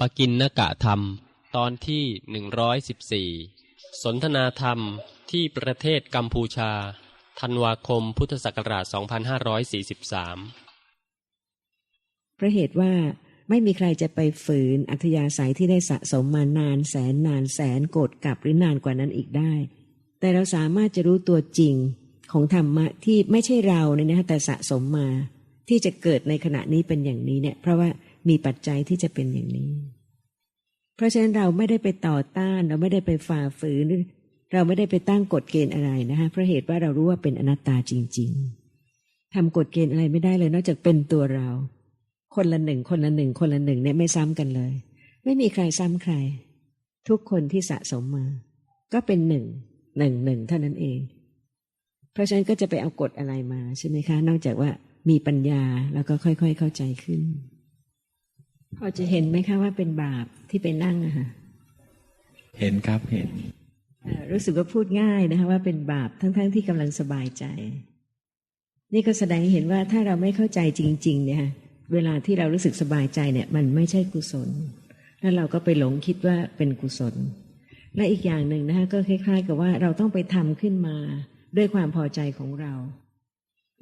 ปกินนกะธรรม ตอนที่หนึ่งร้อยสิบสี่สนทนาธรรมที่ประเทศกัมพูชา ธันวาคมพุทธศักราช 2543 เพราะเหตุว่าไม่มีใครจะไปฝืนอัธยาศัยที่ได้สะสมมานานแสนนานแสนโกรธกลับหรือนานกว่านั้นอีกได้ แต่เราสามารถจะรู้ตัวจริงของธรรมะที่ไม่ใช่เราเนี่ยนะคะแต่สะสมมา ที่จะเกิดในขณะนี้เป็นอย่างนี้เนี่ย เพราะว่า มีปัจจัยที่จะเป็นอย่างนี้ เพราะฉะนั้นเราไม่ได้ไปต่อต้าน เราไม่ได้ไปฝ่าฝืน เราไม่ได้ไปตั้งกฎเกณฑ์อะไรนะคะเพราะเหตุว่าเรารู้ว่าเป็นอนัตตาจริง ๆทำกฎเกณฑ์อะไรไม่ได้เลย นอกจากเป็นตัวเรา คนละหนึ่งคนละหนึ่งคนละหนึ่งเนี่ยไม่ซ้ำกันเลย ไม่มีใครซ้ำใคร ทุกคนที่สะสมมา ก็เป็นหนึ่งหนึ่งหนึ่งเท่านั้นเอง เพราะฉะนั้นก็จะไปเอากฎอะไรมาใช่ไหมคะ นอกจากว่ามีปัญญาแล้วก็ค่อยๆเข้าใจขึ้น พอจะเห็นไหมคะว่าเป็นบาปที่ไปนั่งอะค่ะเห็นครับเห็นเอ่อรู้สึกว่าพูดง่ายนะคะว่าเป็นบาปทั้งๆที่กำลังสบายใจ นี่ก็แสดงให้เห็นว่าถ้าเราไม่เข้าใจจริง ๆ เนี่ยเวลาที่เรารู้สึกสบายใจเนี่ย มันไม่ใช่กุศล แล้วเราก็ไปหลงคิดว่าเป็นกุศล และอีกอย่างหนึ่งนะคะก็คล้าย ๆ กับว่าเราต้องไปทำขึ้นมาด้วยความพอใจของเรา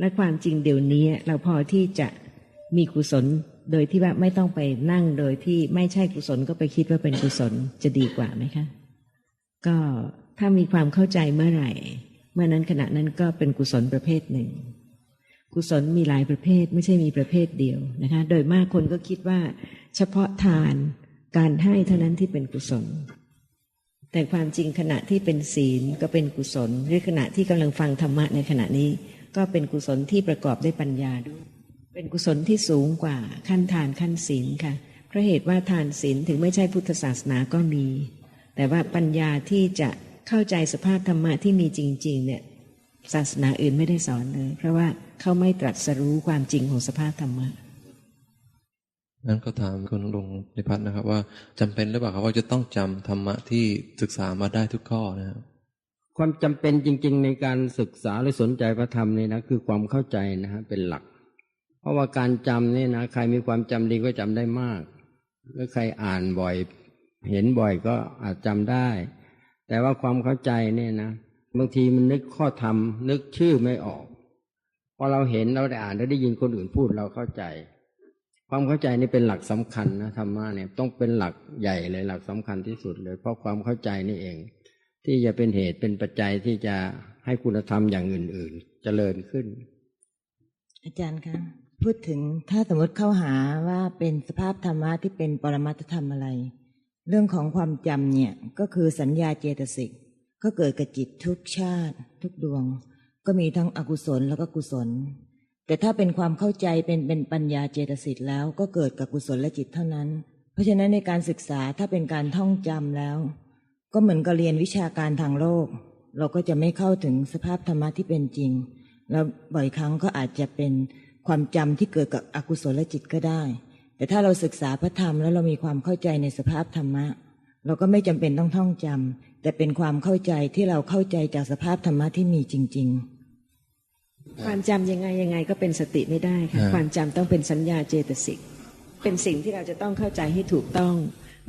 และความจริงเดี๋ยวนี้เราพอที่จะมีกุศล โดยที่ว่าไม่ต้องไปนั่งโดยที่ไม่ใช่กุศลก็ไปคิดว่าเป็นกุศลจะดีกว่าไหมคะ ก็ถ้ามีความเข้าใจเมื่อไหร่ เมื่อนั้นขณะนั้นก็เป็นกุศลประเภทหนึ่ง กุศลมีหลายประเภทไม่ใช่มีประเภทเดียวนะคะ โดยมากคนก็คิดว่า เฉพาะทานการให้เท่านั้นที่เป็นกุศล แต่ความจริงขณะที่เป็นศีลก็เป็นกุศล หรือขณะที่กำลังฟังธรรมะในขณะนี้ ก็เป็นกุศลที่ประกอบด้วยปัญญาด้วย เป็นกุศลที่สูงกว่าขั้นทานขั้นศีลค่ะเพราะเหตุว่าทานศีลถึงไม่ใช่พุทธศาสนาก็มี แต่ว่าปัญญาที่จะเข้าใจสภาพธรรมะที่มีจริง ๆ เนี่ยศาสนาอื่นไม่ได้สอนเลย เพราะว่าเขาไม่ตรัสรู้ความจริงของสภาพธรรมะนั้นก็ถามคุณลุงนิพัฒน์นะครับ ว่าจำเป็นหรือเปล่าครับว่าจะต้องจำธรรมะที่ศึกษามาได้ทุกข้อนะครับความจำเป็นจริง ๆ ในการศึกษาหรือสนใจพระธรรมนี่นะคือความเข้าใจนะฮะเป็นหลักเพ ราะว่าการจำนี่นะใครมีความจำดีก็จำได้มาก หรือใครอ่านบ่อย เห็นบ่อยก็อาจจำได้ แต่ว่าความเข้าใจเนี่ยนะบางทีมันนึกข้อธรรมนึกชื่อไม่ออกพอเราเห็นเราได้อ่านเราได้ยินคนอื่นพูดเราเข้าใจ ความเข้าใจนี่เป็นหลักสำคัญนะธรรมะเนี่ยต้องเป็นหลักใหญ่เลยหลักสำคัญที่สุดเลย เพราะความเข้าใจนี่เอง ที่จะเป็นเหตุเป็นปัจจัยที่จะให้คุณธรรมอย่างอื่น ๆ เจริญขึ้น อาจารย์คะ พูดถึงถ้าสมมติเข้าหาว่าเป็นสภาพธรรมะที่เป็นปรมัตธรรมอะไร เรื่องของความจำเนี่ยก็คือสัญญาเจตสิกก็เกิดกับจิตทุกชาติ ทุกดวง ก็มีทั้งอกุศลแล้วก็กุศล แต่ถ้าเป็นความเข้าใจเป็นเป็นปัญญาเจตสิกแล้วก็เกิดกับกุศลและจิตเท่านั้น เพราะฉะนั้นในการศึกษาถ้าเป็นการท่องจำแล้ว ก็เหมือนกับเรียนวิชาการทางโลก เราก็จะไม่เข้าถึงสภาพธรรมะที่เป็นจริง แล้วบ่อยครั้งก็อาจจะเป็น ความจำที่เกิดกับอกุศลจิตก็ได้ แต่ถ้าเราศึกษาพระธรรมแล้วเรามีความเข้าใจในสภาพธรรมะ เราก็ไม่จำเป็นต้องท่องจำแต่เป็นความเข้าใจที่เราเข้าใจจากสภาพธรรมะที่มีจริงความจำยังไงยังไงก็เป็นสติไม่ได้ค่ะอ่าความจำต้องเป็นสัญญาเจตสิกเป็นสิ่งที่เราจะต้องเข้าใจให้ถูกต้อง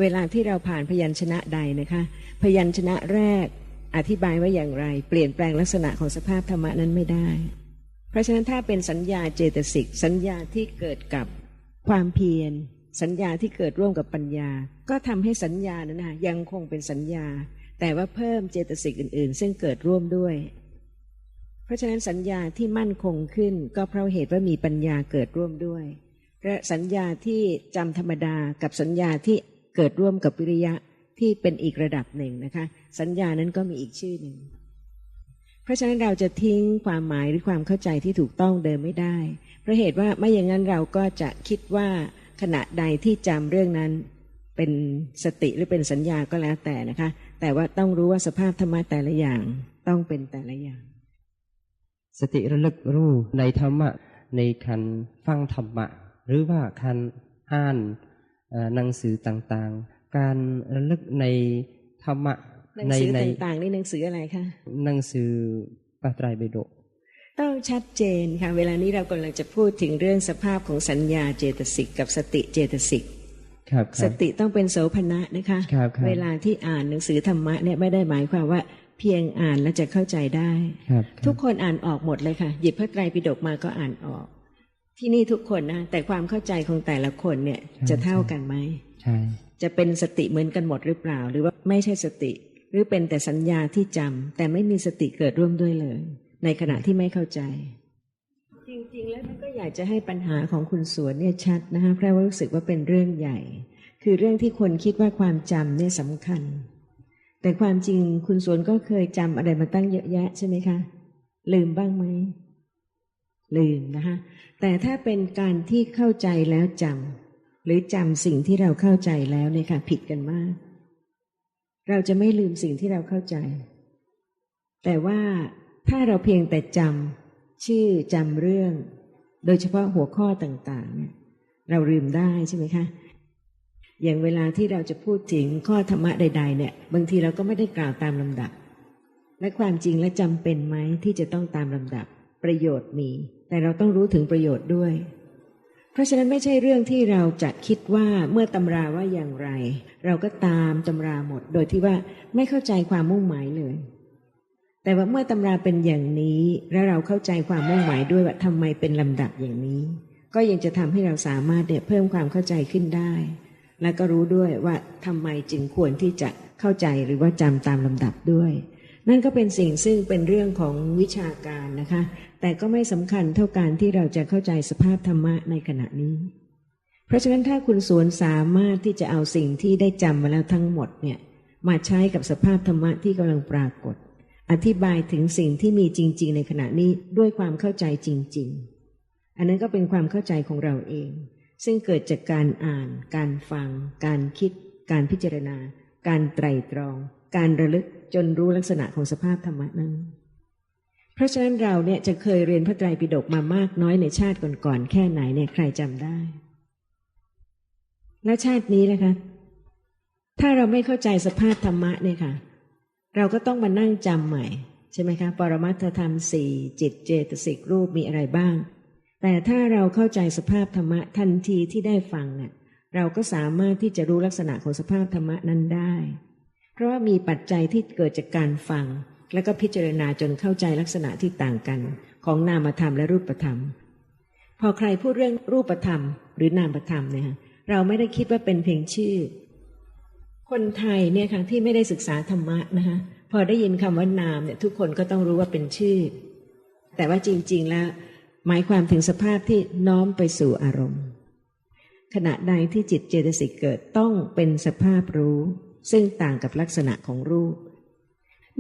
เวลาที่เราผ่านพยัญชนะใดนะคะ พยัญชนะแรกอธิบายว่าอย่างไร เปลี่ยนแปลงลักษณะของสภาพธรรมะนั้นไม่ได้เพ ราะฉะนั้นถ้าเป็นสัญญาเจตสิกสัญญาที่เกิดกับความเพียร สัญญาที่เกิดร่วมกับปัญญา ก็ทำให้สัญญานั้นนะยังคงเป็นสัญญา แต่ว่าเพิ่มเจตสิกอื่น ๆ ซึ่งเกิดร่วมด้วย เพราะฉะนั้นสัญญาที่มั่นคงขึ้น ก็เพราะเหตุว่ามีปัญญาเกิดร่วมด้วยและสัญญาที่จำธรรมดากับสัญญาที่เกิดร่วมกับวิริยะที่เป็นอีกระดับหนึ่งนะคะ สัญญานั้นก็มีอีกชื่อหนึ่ง เพราะฉะนั้นเราจะทิ้งความหมายหรือความเข้าใจที่ถูกต้องเดิมไม่ได้ เพราะเหตุว่าไม่อย่างนั้นเราก็จะคิดว่าขณะใดที่จำเรื่องนั้น เป็นสติหรือเป็นสัญญาก็แล้วแต่นะคะ แต่ว่าต้องรู้ว่าสภาพธรรมะแต่ละอย่างต้องเป็นแต่ละอย่าง สติระลึกรู้ในธรรมะในคันฟังธรรมะ หรือว่าคันอ่านหนังสือต่างๆ การระลึกในธรรมะ หนังในสือในต่างๆนี่หนังสืออะไรคะหนังสือปาไตรปิฎกต้องชัดเจนค่ะ เวลานี้เรากำลังจะพูดถึงเรื่องสภาพของสัญญาเจตสิกกับสติเจตสิกครับคสรับติต้องเป็นโสภณะนะคะครับครับเวลาที่อ่านหนังสือธรรมะเนี่ยไม่ได้หมายความว่าเพียงอ่านแล้วจะเข้าใจได้ครับทุกคนอ่านออกหมดเลยค่ะ หยิบพระไตรปิฎกมาก็อ่านออก ที่นี่ทุกคนนะ แต่ความเข้าใจของแต่ละคนเนี่ยจะเท่ากันไหมใช่จะเป็นสติเหมือนกันหมดหรือเปล่า หรือว่าไม่ใช่สติ หรือเป็นแต่สัญญาที่จำแต่ไม่มีสติเกิดร่วมด้วยเลย ในขณะที่ไม่เข้าใจ จริงๆ แล้วมันก็อยากจะให้ปัญหาของคุณสวนเนี่ยชัดนะคะเพราะว่ารู้สึกว่าเป็นเรื่องใหญ่ คือเรื่องที่คนคิดว่าความจำเนี่ยสำคัญ แต่ความจริงคุณสวนก็เคยจำอะไรมาตั้งเยอะแยะใช่ไหมคะ ลืมบ้างไหมลืมนะคะแต่ถ้าเป็นการที่เข้าใจแล้วจำหรือจำสิ่งที่เราเข้าใจแล้วเนี่ยค่ะผิดกันมาก เราจะไม่ลืมสิ่งที่เราเข้าใจ แต่ว่าถ้าเราเพียงแต่จำชื่อจำเรื่อง โดยเฉพาะหัวข้อต่างๆเนี่ยเราลืมได้ใช่ไหมคะ อย่างเวลาที่เราจะพูดถึงข้อธรรมะใด ๆ เนี่ย บางทีเราก็ไม่ได้กล่าวตามลำดับ และความจริงและจำเป็นไหมที่จะต้องตามลำดับ ประโยชน์มี แต่เราต้องรู้ถึงประโยชน์ด้วย ราะฉะนั้นไม่ใช่เรื่องที่เราจะคิดว่าเมื่อตำราว่าอย่างไร เราก็ตามตำราหมด โดยที่ว่าไม่เข้าใจความมุ่งหมายเลย แต่ว่าเมื่อตำราเป็นอย่างนี้ และเราเข้าใจความมุ่งหมายด้วยว่าทำไมเป็นลำดับอย่างนี้ ก็ยังจะทำให้เราสามารถเนี่ยเพิ่มความเข้าใจขึ้นได้ และก็รู้ด้วยว่าทำไมจึงควรที่จะเข้าใจหรือว่าจำตามลำดับด้วย นั่นก็เป็นสิ่งซึ่งเป็นเรื่องของวิชาการนะคะ แต่ก็ไม่สำคัญเท่าการที่เราจะเข้าใจสภาพธรรมะในขณะนี้ เพราะฉะนั้นถ้าคุณสวนสามารถที่จะเอาสิ่งที่ได้จำมาแล้วทั้งหมดเนี่ยมาใช้กับสภาพธรรมะที่กำลังปรากฏ อธิบายถึงสิ่งที่มีจริง ๆ ในขณะนี้ด้วยความเข้าใจจริง ๆ อันนั้นก็เป็นความเข้าใจของเราเอง ซึ่งเกิดจากการอ่าน การฟัง การคิด การพิจารณา การไตรตรอง การระลึกจนรู้ลักษณะของสภาพธรรมะนั้น เพราะฉะนั้นเราเนี่ยจะเคยเรียนพระไตรปิฎกมามากน้อยในชาติก่อนๆแค่ไหนเนี่ยใครจำได้ และชาตินี้นะคะ ถ้าเราไม่เข้าใจสภาพธรรมะเนี่ยค่ะ เราก็ต้องมานั่งจำใหม่ ใช่ไหมคะ ปรมัตถธรรมสี่จิตเจตสิกรูปมีอะไรบ้าง แต่ถ้าเราเข้าใจสภาพธรรมะทันทีที่ได้ฟังเนี่ยเราก็สามารถที่จะรู้ลักษณะของสภาพธรรมะนั้นได้ เพราะว่ามีปัจจัยที่เกิดจากการฟัง แล้วก็พิจารณาจนเข้าใจลักษณะที่ต่างกัน ของนามธรรมและรูปธรรม พอใครพูดเรื่องรูปธรรม หรือนามธรรมเนี่ยเราไม่ได้คิดว่าเป็นเพียงชื่อ คนไทยเนี่ยค่ะที่ไม่ได้ศึกษาธรรมะนะคะพอได้ยินคำว่านามเนี่ยทุกคนก็ต้องรู้ว่าเป็นชื่อ แต่ว่าจริง ๆ แล้ว หมายความถึงสภาพที่น้อมไปสู่อารมณ์ ขณะใดที่จิตเจตสิกเกิดต้องเป็นสภาพรู้ ซึ่งต่างกับลักษณะของรูป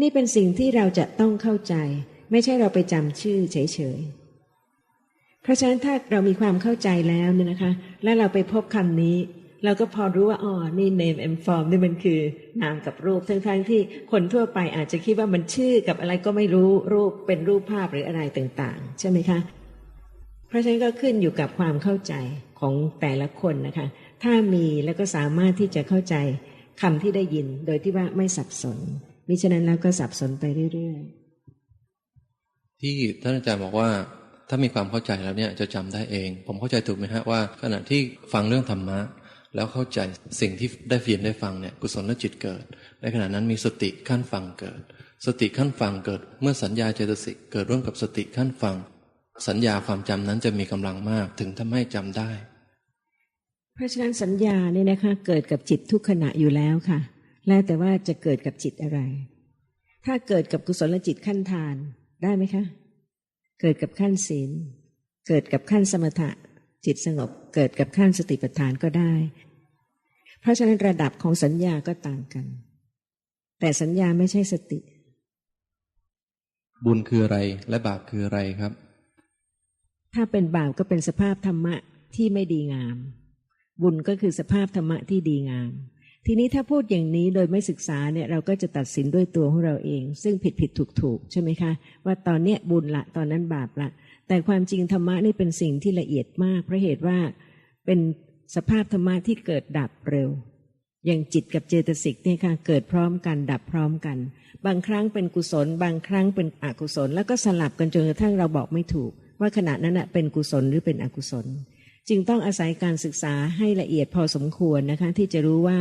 นี่เป็นสิ่งที่เราจะต้องเข้าใจ ไม่ใช่เราไปจำชื่อเฉยๆ เพราะฉะนั้นถ้าเรามีความเข้าใจแล้วเนี่ยนะคะ และเราไปพบคำนี้ เราก็พอรู้ว่าอ๋อนี่ name and form นี่มันคือนามกับรูป ทั้งๆที่คนทั่วไปอาจจะคิดว่ามันชื่อกับอะไรก็ไม่รู้รูปเป็นรูปภาพหรืออะไรต่างๆ ใช่ไหมคะ เพราะฉะนั้นก็ขึ้นอยู่กับความเข้าใจของแต่ละคนนะคะ ถ้ามีแล้วก็สามารถที่จะเข้าใจคำที่ได้ยินโดยที่ว่าไม่สับสน มิฉะนั้นแล้วก็สับสนไปเรื่อยที่ท่านอาจารย์บอกว่า ถ้ามีความเข้าใจแล้วเนี่ยจะจำได้เอง ผมเข้าใจถูกไหมฮะว่า ขณะที่ฟังเรื่องธรรมะ แล้วเข้าใจสิ่งที่ได้เรียนได้ฟังเนี่ยกุศลจิตเกิด ในขณะนั้นมีสติขั้นฟังเกิด สติขั้นฟังเกิด เมื่อสัญญาเจตสิกเกิดร่วมกับสติขั้นฟัง สัญญาความจำนั้นจะมีกำลังมากถึงทำให้จำได้ๆเพราะฉะนั้นสัญญาเนี่ยนะคะเกิดกับจิตทุกขณะอยู่แล้วค่ะ แล้วแต่ว่าจะเกิดกับจิตอะไร ถ้าเกิดกับกุศลจิตขั้นทานได้ไหมคะ เกิดกับขั้นศีล เกิดกับขั้นสมถะ จิตสงบ เกิดกับขั้นสติปัฏฐานก็ได้ เพราะฉะนั้นระดับของสัญญาก็ต่างกัน แต่สัญญาไม่ใช่สติ บุญคืออะไรและบาปคืออะไรครับ ถ้าเป็นบาปก็เป็นสภาพธรรมะที่ไม่ดีงาม บุญก็คือสภาพธรรมะที่ดีงาม ทีนี้ถ้าพูดอย่างนี้โดยไม่ศึกษาเนี่ยเราก็จะตัดสินด้วยตัวของเราเอง ซึ่งผิดผิดถูกถูกใช่ไหมคะ ว่าตอนเนี้ยบุญละตอนนั้นบาปละ แต่ความจริงธรรมะนี่เป็นสิ่งที่ละเอียดมาก เพราะเหตุว่าเป็นสภาพธรรมะที่เกิดดับเร็ว อย่างจิตกับเจตสิกเนี่ยค่ะเกิดพร้อมกันดับพร้อมกัน บางครั้งเป็นกุศล บางครั้งเป็นอกุศล แล้วก็สลับกันจนกระทั่งเราบอกไม่ถูก ว่าขณะนั้นน่ะเป็นกุศลหรือเป็นอกุศล จึงต้องอาศัยการศึกษาให้ละเอียดพอสมควรนะคะที่จะรู้ว่า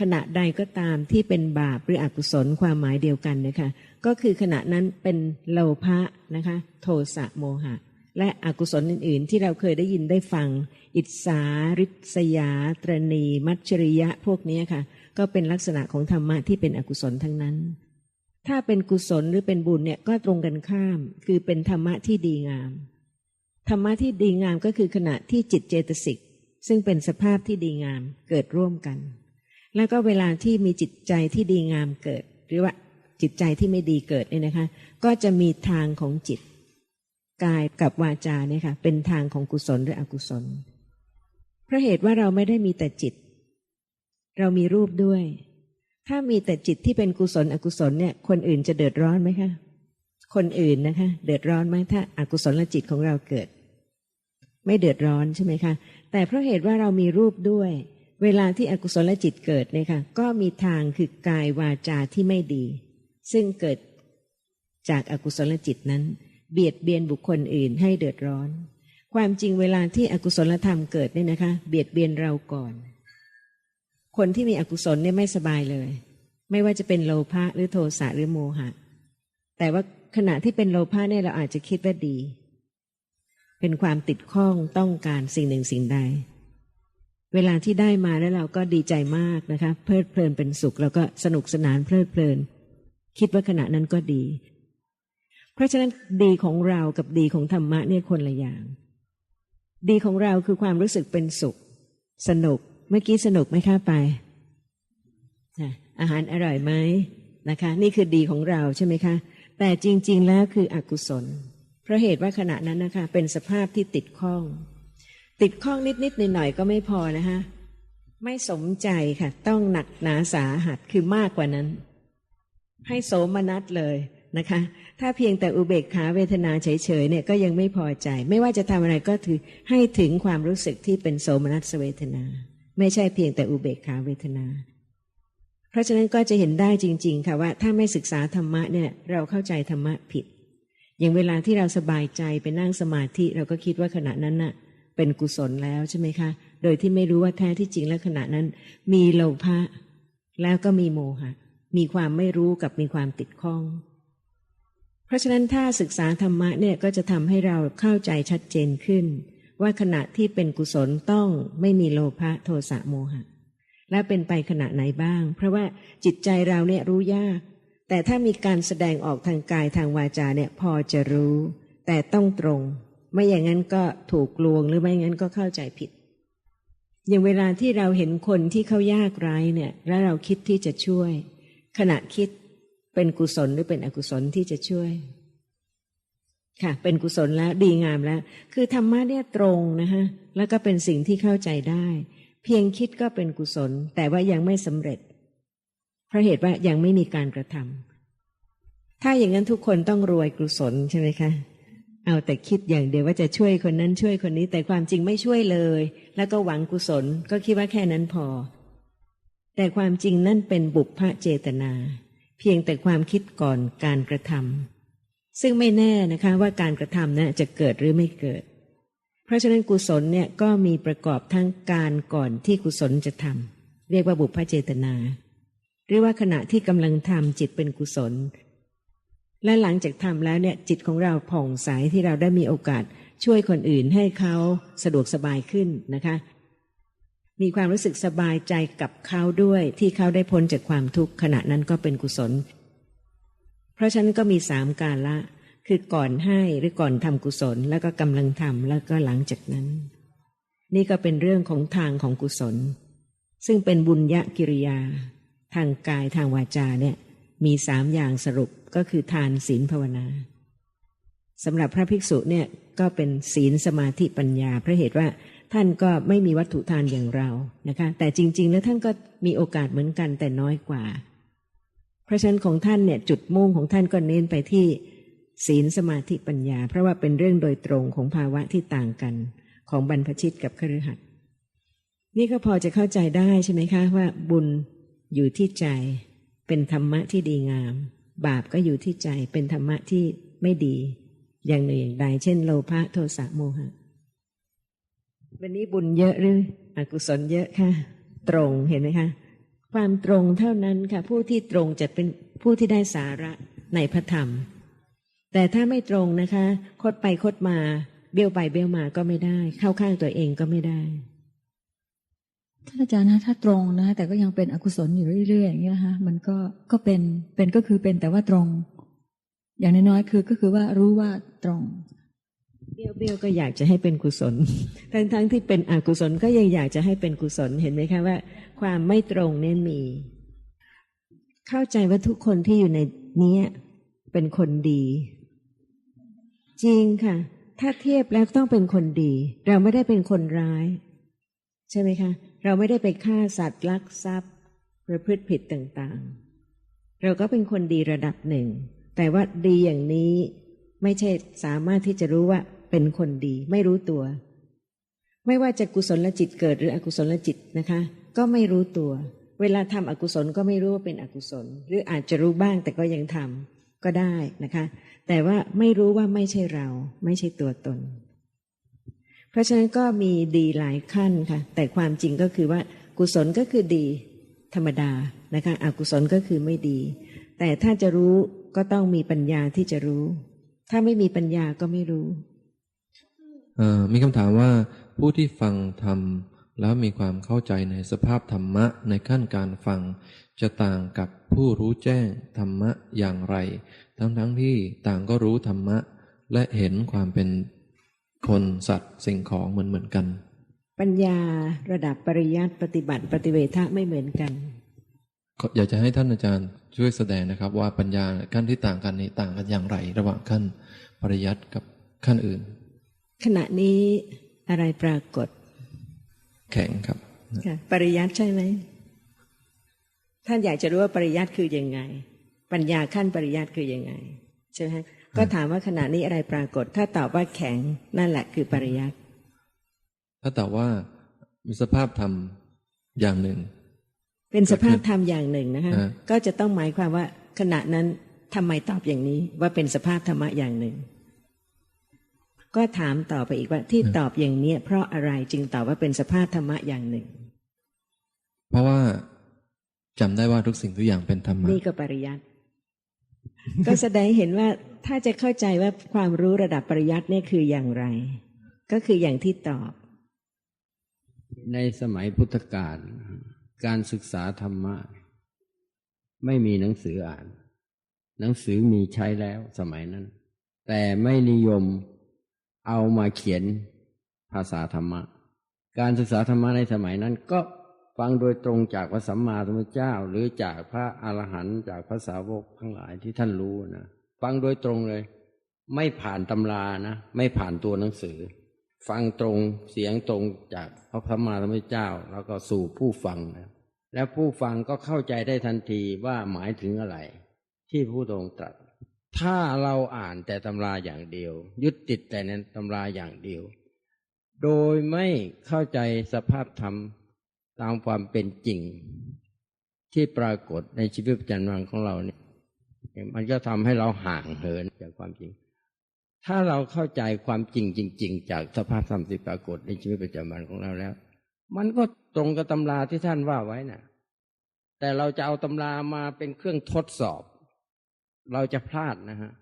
ขณะใดก็ตามที่เป็นบาปหรืออกุศลความหมายเดียวกันนะคะก็คือขณะนั้นเป็นโลภะนะคะ โทสะโมหะ และอกุศลอื่น ๆ ที่เราเคยได้ยินได้ฟัง อิสาริษยา ตรณี มัจฉริยะพวกนี้ค่ะ ก็เป็นลักษณะของธรรมะที่เป็นอกุศลทั้งนั้น ถ้าเป็นกุศลหรือเป็นบุญเนี่ยก็ตรงกันข้าม คือเป็นธรรมะที่ดีงาม ธรรมะที่ดีงามก็คือขณะที่จิตเจตสิกซึ่งเป็นสภาพที่ดีงามเกิดร่วมกัน แล้วก็เวลาที่มีจิตใจที่ดีงามเกิด หรือว่าจิตใจที่ไม่ดีเกิดเนี่ยนะคะ ก็จะมีทางของจิต กายกับวาจาเนี่ยค่ะเป็นทางของกุศลหรืออกุศลเพราะเหตุว่าเราไม่ได้มีแต่จิต เรามีรูปด้วย ถ้ามีแต่จิตที่เป็นกุศลอกุศลเนี่ย คนอื่นจะเดือดร้อนไหมคะ คนอื่นนะคะ เดือดร้อนไหมถ้าอากุศลจิตของเราเกิด ไม่เดือดร้อนใช่ไหมคะ แต่เพราะเหตุว่าเรามีรูปด้วย เวลาที่อกุศลจิตเกิดเนี่ยค่ะก็มีทางคือกายวาจาที่ไม่ดี ซึ่งเกิดจากอากุศลจิตนั้น เบียดเบียนบุคคลอื่นให้เดือดร้อน ความจริงเวลาที่อกุศลธรรมเกิดเนี่ยนะคะ เบียดเบียนเราก่อน คนที่มีอกุศลเนี่ยไม่สบายเลย ไม่ว่าจะเป็นโลภะหรือโทสะหรือโมหะ แต่ว่าขณะที่เป็นโลภะเนี่ยเราอาจจะคิดว่าดี เป็นความติดข้องต้องการสิ่งหนึ่งสิ่งใด เวลาที่ได้มาแล้วเราก็ดีใจมากนะคะ เพลิดเพลินเป็นสุข แล้วก็สนุกสนานเพลิดเพลิน คิดว่าขณะนั้นก็ดี เพราะฉะนั้นดีของเรากับดีของธรรมะเนี่ยคนละอย่าง ดีของเราคือความรู้สึกเป็นสุข สนุกเมื่อกี้สนุกไหมคะไปอาหารอร่อยไหมนะคะ นี่คือดีของเราใช่ไหมคะแต่จริง ๆ แล้วคืออกุศลเพราะเหตุว่าขณะนั้นนะคะ เป็นสภาพที่ติดข้อง ติดข้องนิดๆหน่อยๆก็ไม่พอนะคะไม่สมใจค่ะ ต้องหนักหนาสาหัสคือมากกว่านั้น ให้โสมนัสเลยนะคะ ถ้าเพียงแต่อุเบกขาเวทนาเฉยๆเนี่ยก็ยังไม่พอใจ ไม่ว่าจะทำอะไรก็ถือให้ถึงความรู้สึกที่เป็นโสมนัสเวทนา ไม่ใช่เพียงแต่อุเบกขาเวทนา เพราะฉะนั้นก็จะเห็นได้จริง ๆ ค่ะว่า ถ้าไม่ศึกษาธรรมะเนี่ย เราเข้าใจธรรมะผิด อย่างเวลาที่เราสบายใจไปนั่งสมาธิเราก็คิดว่าขณะนั้นน่ะ เป็นกุศลแล้วใช่ไหมคะ โดยที่ไม่รู้ว่าแท้ที่จริงแล้วขณะนั้น มีโลภะแล้วก็มีโมหะ มีความไม่รู้กับมีความติดข้อง เพราะฉะนั้นถ้าศึกษาธรรมะเนี่ยก็จะทำให้เราเข้าใจชัดเจนขึ้น ว่าขณะที่เป็นกุศลต้องไม่มีโลภะโทสะโมหะ และเป็นไปขณะไหนบ้าง เพราะว่าจิตใจเราเนี่ยรู้ยาก แต่ถ้ามีการแสดงออกทางกายทางวาจาเนี่ยพอจะรู้ แต่ต้องตรง ไม่อย่างนั้นก็ถูกลวงหรือไม่งั้นก็เข้าใจผิด อย่างเวลาที่เราเห็นคนที่เขายากไร้เนี่ย แล้วเราคิดที่จะช่วย ขณะคิดเป็นกุศลหรือเป็นอกุศลที่จะช่วย ค่ะ เป็นกุศลแล้วดีงามแล้ว คือธรรมะเนี่ยตรงนะคะแล้วก็เป็นสิ่งที่เข้าใจได้ เพียงคิดก็เป็นกุศล แต่ว่ายังไม่สำเร็จเพราะเหตุว่ายังไม่มีการกระทำถ้าอย่างนั้นทุกคนต้องรวยกุศลใช่ไหมคะ เอาแต่คิดอย่างเดียวว่าจะช่วยคนนั้นช่วยคนนี้ แต่ความจริงไม่ช่วยเลย แล้วก็หวังกุศลก็คิดว่าแค่นั้นพอ แต่ความจริงนั่นเป็นบุพเพเจตนา เพียงแต่ความคิดก่อนการกระทำซึ่งไม่แน่นะคะว่าการกระทำนะั้นจะเกิดหรือไม่เกิด เพราะฉะนั้นกุศลเนี่ยก็มีประกอบทั้งการก่อนที่กุศลจะทำเรียกว่าบุพเพเจตนา หรือว่าขณะที่กำลังทำจิตเป็นกุศล และหลังจากทำแล้วเนี่ยจิตของเราผ่องใสที่เราได้มีโอกาส ช่วยคนอื่นให้เขาสะดวกสบายขึ้นนะคะ มีความรู้สึกสบายใจกับเขาด้วยที่เขาได้พ้นจากความทุกข์ขณะนั้นก็เป็นกุศล เพราะฉะนั้นก็มีสามการละ คือก่อนให้หรือก่อนทำกุศล แล้วก็กำลังทำแล้วก็หลังจากนั้น นี่ก็เป็นเรื่องของทางของกุศล ซึ่งเป็นบุญยกิริยา ทางกายทางวาจาเนี่ย มีสามอย่างสรุปก็คือทานศีลภาวนาสำหรับพระภิกษุเนี่ยก็เป็นศีลสมาธิปัญญาเพราะเหตุว่าท่านก็ไม่มีวัตถุทานอย่างเรานะคะ แต่จริง ๆ แล้วท่านก็มีโอกาสเหมือนกันแต่น้อยกว่า เพราะฉะนั้นของท่านเนี่ยจุดมุ่งของท่านก็เน้นไปที่ศีลสมาธิปัญญา เพราะว่าเป็นเรื่องโดยตรงของภาวะที่ต่างกัน ของบรรพชิตกับคฤหัสถ์นี่ก็พอจะเข้าใจได้ใช่ไหมคะว่าบุญอยู่ที่ใจ เป็นธรรมะที่ดีงาม บาปก็อยู่ที่ใจเป็นธรรมะที่ไม่ดี อย่างหนึ่งอย่างใดเช่นโลภะโทสะโมหะ วันนี้บุญเยอะหรืออกุศลเยอะค่ะ ตรงเห็นไหมคะ ความตรงเท่านั้นค่ะ ผู้ที่ตรงจะเป็นผู้ที่ได้สาระในพระธรรม แต่ถ้าไม่ตรงนะคะ คดไปคดมา เบี้ยวไปเบี้ยวมาก็ไม่ได้ เข้าข้างตัวเองก็ไม่ได้ ท่านอาจารย์นะถ้าตรงนะแต่ก็ยังเป็นอกุศลอยู่เรื่อยๆอย่างนี้นะคะมันก็ก็เป็นเป็นก็คือเป็นแต่ว่าตรง อย่างน้อยๆคือก็คือว่ารู้ว่าตรงเบี้ยวเบี้ยวก็อยากจะให้เป็นกุศล ทั้งทั้งที่เป็นอกุศลก็ยังอยากจะให้เป็นกุศลเห็นไหมคะว่า ความไม่ตรงเนี่ยมี เข้าใจว่าทุกคนที่อยู่ในเนี้ยเป็นคนดี จริงค่ะ ถ้าเทียบแล้วต้องเป็นคนดี เราไม่ได้เป็นคนร้าย ใช่ไหมคะ เราไม่ได้ไปฆ่าสัตว์ลักทรัพย์ ประพฤติผิดต่างๆ เราก็เป็นคนดีระดับหนึ่ง แต่ว่าดีอย่างนี้ไม่ใช่สามารถที่จะรู้ว่าเป็นคนดี ไม่รู้ตัว ไม่ว่าจะกุศลจิตเกิดหรืออกุศลจิตนะคะ ก็ไม่รู้ตัว เวลาทำอกุศลก็ไม่รู้ว่าเป็นอกุศล หรืออาจจะรู้บ้างแต่ก็ยังทำก็ได้นะคะ แต่ว่าไม่รู้ว่าไม่ใช่เรา ไม่ใช่ตัวตน เพราะฉะนั้นก็มีดีหลายขั้นค่ะ แต่ความจริงก็คือว่ากุศลก็คือดีธรรมดานะคะอกุศลก็คือไม่ดี แต่ถ้าจะรู้ก็ต้องมีปัญญาที่จะรู้ ถ้าไม่มีปัญญาก็ไม่รู้เอ่อมีคำถามว่าผู้ที่ฟังธรรมแล้วมีความเข้าใจในสภาพธรรมะในขั้นการฟัง จะต่างกับผู้รู้แจ้งธรรมะอย่างไร ทั้งทั้งที่ต่างก็รู้ธรรมะ และเห็นความเป็น คนสัตว์สิ่งของเหมือนเหมือนกัน ปัญญาระดับปริยัติปฏิบัติปฏิเวทะไม่เหมือนกันขออยากจะให้ท่านอาจารย์ช่วยแสดงนะครับ ว่าปัญญาขั้นที่ต่างกันนี้ต่างกันอย่างไร ระหว่างขั้นปริยัติกับขั้นอื่น ขณะนี้อะไรปรากฏ แข็งครับค่ะปริยัติใช่ไหมท่านอยากจะรู้ว่าปริยัติคือยังไง ปัญญาขั้นปริยัติคือยังไงใช่ไหมฮะ ก็ถามว่าขณะนี้อะไรปรากฏ ถ้าตอบว่าแข็งนั่นแหละคือปริยัติถ้าแต่ว่ามีสภาพธรรมอย่างหนึ่ง เป็นสภาพธรรมอย่างหนึ่งนะคะฮะก็จะต้องหมายความว่าขณะนั้นทำไมตอบอย่างนี้ว่าเป็นสภาพธรรมะอย่างหนึ่ง ก็ถามต่อไปอีกว่าที่ตอบอย่างเนี้ย เพราะอะไรจึงตอบว่าเป็นสภาพธรรมะอย่างหนึ่ง เพราะว่าจำได้ว่าทุกสิ่งทุกอย่างเป็นธรรมะนี่ก็ปริยัติ ก็แสดงให้เห็นว่าถ้าจะเข้าใจว่าความรู้ระดับปริยัติเนี่ยคืออย่างไร ก็คืออย่างที่ตอบ ในสมัยพุทธกาลการศึกษาธรรมะ ไม่มีหนังสืออ่าน หนังสือมีใช้แล้วสมัยนั้น แต่ไม่นิยมเอามาเขียนภาษาธรรมะ การศึกษาธรรมะในสมัยนั้นก็ ฟังโดยตรงจากพระสัมมาสัมพุทธเจ้า หรือจากพระอรหันต์จากพระสาวกทั้งหลายที่ท่านรู้นะฟังโดยตรงเลย ไม่ผ่านตำรานะ ไม่ผ่านตัวหนังสือ ฟังตรงเสียงตรงจากพระสัมมาสัมพุทธเจ้า แล้วก็สู่ผู้ฟังนะแล้วผู้ฟังก็เข้าใจได้ทันทีว่าหมายถึงอะไร ที่ผู้ทรงตรัส ถ้าเราอ่านแต่ตำราอย่างเดียว ยึดติดแต่ในตำราอย่างเดียว โดยไม่เข้าใจสภาพธรรม ตามความเป็นจริง ที่ปรากฏในชีวิตประจำวันของเราเนี่ยมันก็ทำให้เราห่างเหินจากความจริง ถ้าเราเข้าใจความจริงจริง ๆ จากสภาพธรรมที่ปรากฏในชีวิตประจำวันของเราแล้ว มันก็ตรงกับตำราที่ท่านว่าไว้น่ะ แต่เราจะเอาตำรามาเป็นเครื่องทดสอบ เราจะพลาดนะฮะ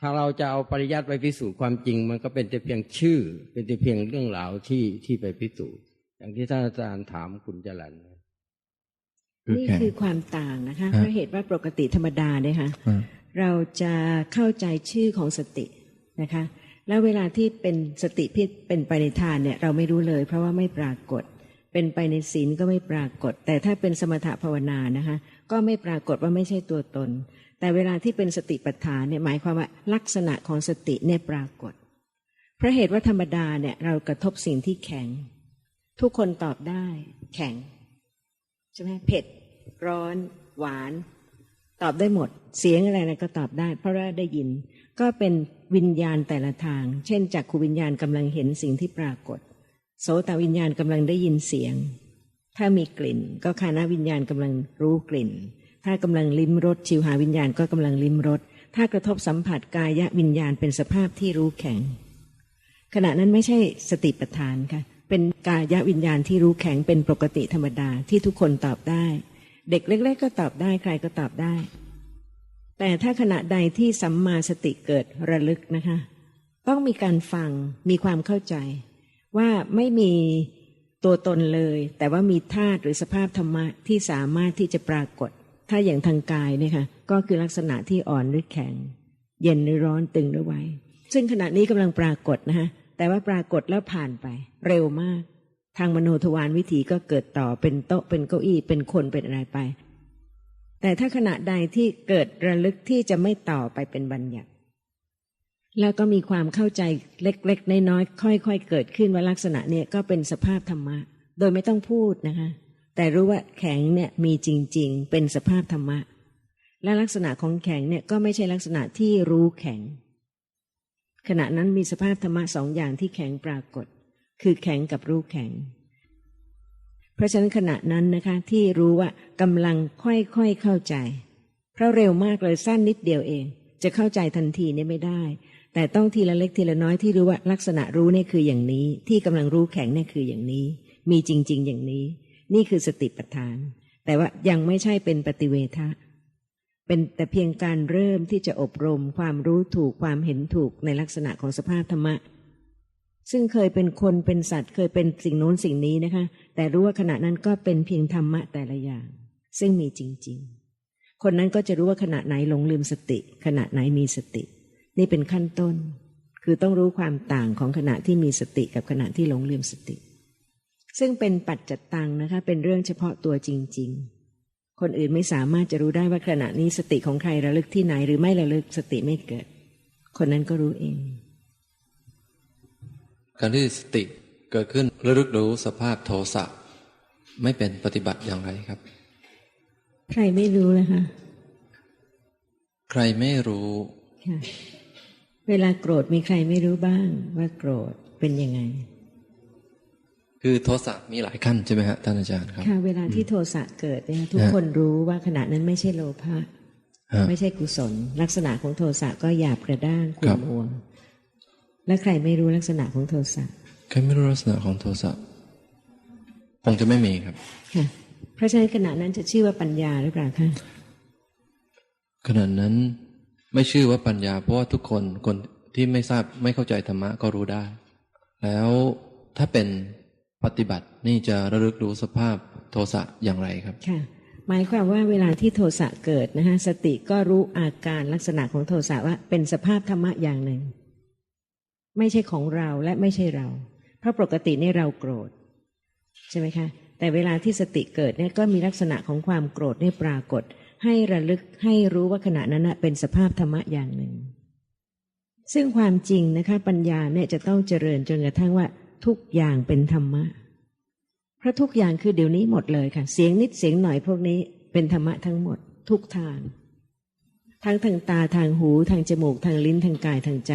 ถ้าเราจะเอาปริยัติไปพิสูจน์ความจริง มันก็เป็นแต่เพียงชื่อ เป็นแต่เพียงเรื่องราวที่ที่ไปพิสูจน์ อย่างที่ท่านอาจารย์ถามคุณจรันนี่คือความต่างนะคะฮะเพราะเหตุว่าปกติธรรมดาเนี่ยค่ะอ่าเราจะเข้าใจชื่อของสตินะคะ แล้วเวลาที่เป็นสติพิเป็นไปในทานเนี่ยเราไม่รู้เลย เพราะว่าไม่ปรากฏ เป็นไปในศีลก็ไม่ปรากฏ แต่ถ้าเป็นสมถภาวนานะคะ ก็ไม่ปรากฏว่าไม่ใช่ตัวตน แต่เวลาที่เป็นสติปัฏฐานเนี่ยหมายความว่าลักษณะของสติเนี่ยปรากฏเพราะเหตุว่าธรรมดาเนี่ยเรากระทบสิ่งที่แข็ง ทุกคนตอบได้ แข็ง ใช่ไหมเผ็ด ร้อน หวาน ตอบได้หมด เสียงอะไรนะก็ตอบได้ เพราะว่าได้ยิน ก็เป็นวิญญาณแต่ละทาง เช่นจากขูวิญญาณกำลังเห็นสิ่งที่ปรากฏ โสตวิญญาณกำลังได้ยินเสียง ถ้ามีกลิ่น ก็คานาวิญญาณกำลังรู้กลิ่น ถ้ากำลังลิ้มรสชิวหาวิญญาณก็กำลังลิ้มรสถ้ากระทบสัมผัสกายวิญญาณเป็นสภาพที่รู้แข็ง ขณะนั้นไม่ใช่สติปัฏฐานค่ะ เป็นกายวิญญาณที่รู้แข็งเป็นปกติธรรมดาที่ทุกคนตอบได้ เด็กเล็ก ๆ ก็ตอบได้ใครก็ตอบได้ แต่ถ้าขณะใดที่สัมมาสติเกิดระลึกนะคะ ต้องมีการฟังมีความเข้าใจ ว่าไม่มีตัวตนเลย แต่ว่ามีธาตุหรือสภาพธรรมะที่สามารถที่จะปรากฏ ถ้าอย่างทางกายเนี่ยค่ะก็คือลักษณะที่อ่อนหรือแข็ง เย็นหรือร้อนตึงหรือไวซึ่งขณะนี้กำลังปรากฏนะคะ แต่ว่าปรากฏแล้วผ่านไป เร็วมาก ทางมโนทวารวิถีก็เกิดต่อเป็นโต๊ะเป็นเก้าอี้เป็นคนเป็นอะไรไป แต่ถ้าขณะใดที่เกิดระลึกที่จะไม่ต่อไปเป็นบัญญัติแล้วก็มีความเข้าใจเล็กๆน้อยๆค่อย ๆ เกิดขึ้นว่าลักษณะเนี่ยก็เป็นสภาพธรรมะ โดยไม่ต้องพูดนะคะ แต่รู้ว่าแข็งเนี่ยมีจริง ๆ เป็นสภาพธรรมะ และลักษณะของแข็งเนี่ยก็ไม่ใช่ลักษณะที่รู้แข็ง ขณะนั้นมีสภาพธรรมะสองอย่างที่แข็งปรากฏ คือแข็งกับรู้แข็ง เพราะฉะนั้นขณะนั้นนะคะที่รู้ว่ากำลังค่อยๆเข้าใจ เพราะเร็วมากเลยสั้นนิดเดียวเอง จะเข้าใจทันทีนี่ไม่ได้ แต่ต้องทีละเล็กทีละน้อยที่รู้ว่าลักษณะรู้นี่คืออย่างนี้ ที่กำลังรู้แข็งนี่คืออย่างนี้ มีจริง ๆ อย่างนี้ นี่คือสติปัฏฐาน แต่ว่ายังไม่ใช่เป็นปฏิเวทะ เป็นแต่เพียงการเริ่มที่จะอบรมความรู้ถูกความเห็นถูกในลักษณะของสภาพธรรมะ ซึ่งเคยเป็นคนเป็นสัตว์เคยเป็นสิ่งโน้นสิ่งนี้นะคะ แต่รู้ว่าขณะนั้นก็เป็นเพียงธรรมะแต่ละอย่าง ซึ่งมีจริง ๆ คนนั้นก็จะรู้ว่าขณะไหนหลงลืมสติ ขณะไหนมีสติ นี่เป็นขั้นต้น คือต้องรู้ความต่างของขณะที่มีสติกับขณะที่หลงลืมสติ ซึ่งเป็นปัจจัตตังนะคะเป็นเรื่องเฉพาะตัวจริง ๆ คนอื่นไม่สามารถจะรู้ได้ว่าขณะนี้สติของใครระลึกที่ไหน หรือไม่ระลึกสติไม่เกิด คนนั้นก็รู้เอง การที่สติเกิดขึ้นระลึกรู้สภาพโทสะไม่เป็นปฏิบัติอย่างไรครับ ใครไม่รู้เลยคะใครไม่รู้ค่ะเวลาโกรธมีใครไม่รู้บ้างว่าโกรธเป็นยังไง คือโทสะมีหลายขั้นใช่ไหมฮะท่านอาจารย์ครับค่ะเวลาที่โทสะเกิดเนี่ยทุกคนรู้ว่าขณะนั้นไม่ใช่โลภะไม่ใช่กุศล ลักษณะของโทสะก็หยาบกระด้างขุ่นมัวและใครไม่รู้ลักษณะของโทสะใครไม่รู้ลักษณะของโทสะคงจะไม่มีครับค่ะเพราะฉะนั้นขณะนั้นจะชื่อว่าปัญญาหรือเปล่าคะขณะนั้นไม่ชื่อว่าปัญญา เพราะว่าทุกคนคนที่ไม่ทราบไม่เข้าใจธรรมะก็รู้ได้ แล้วถ้าเป็น ปฏิบัตินี่จะระลึกรู้สภาพโทสะอย่างไรครับค่ะหมายความว่าเวลาที่โทสะเกิดนะฮะสติก็รู้อาการลักษณะของโทสะว่าเป็นสภาพธรรมะอย่างหนึ่ง ไม่ใช่ของเราและไม่ใช่เรา เพราะปกตินี่เราโกรธ ใช่ไหมคะ แต่เวลาที่สติเกิดเนี่ยก็มีลักษณะของความโกรธนี่ปรากฏ ให้ระลึกให้รู้ว่าขณะนั้นเป็นสภาพธรรมะอย่างหนึ่ง ซึ่งความจริงนะคะปัญญาเนี่ยจะต้องเจริญจนกระทั่งว่า ทุกอย่างเป็นธรรมะ เพราะทุกอย่างคือเดี๋ยวนี้หมดเลยค่ะ เสียงนิดเสียงหน่อยพวกนี้เป็นธรรมะทั้งหมด ทุกทาง ทั้งทางตาทางหูทางจมูกทางลิ้นทางกายทางใจ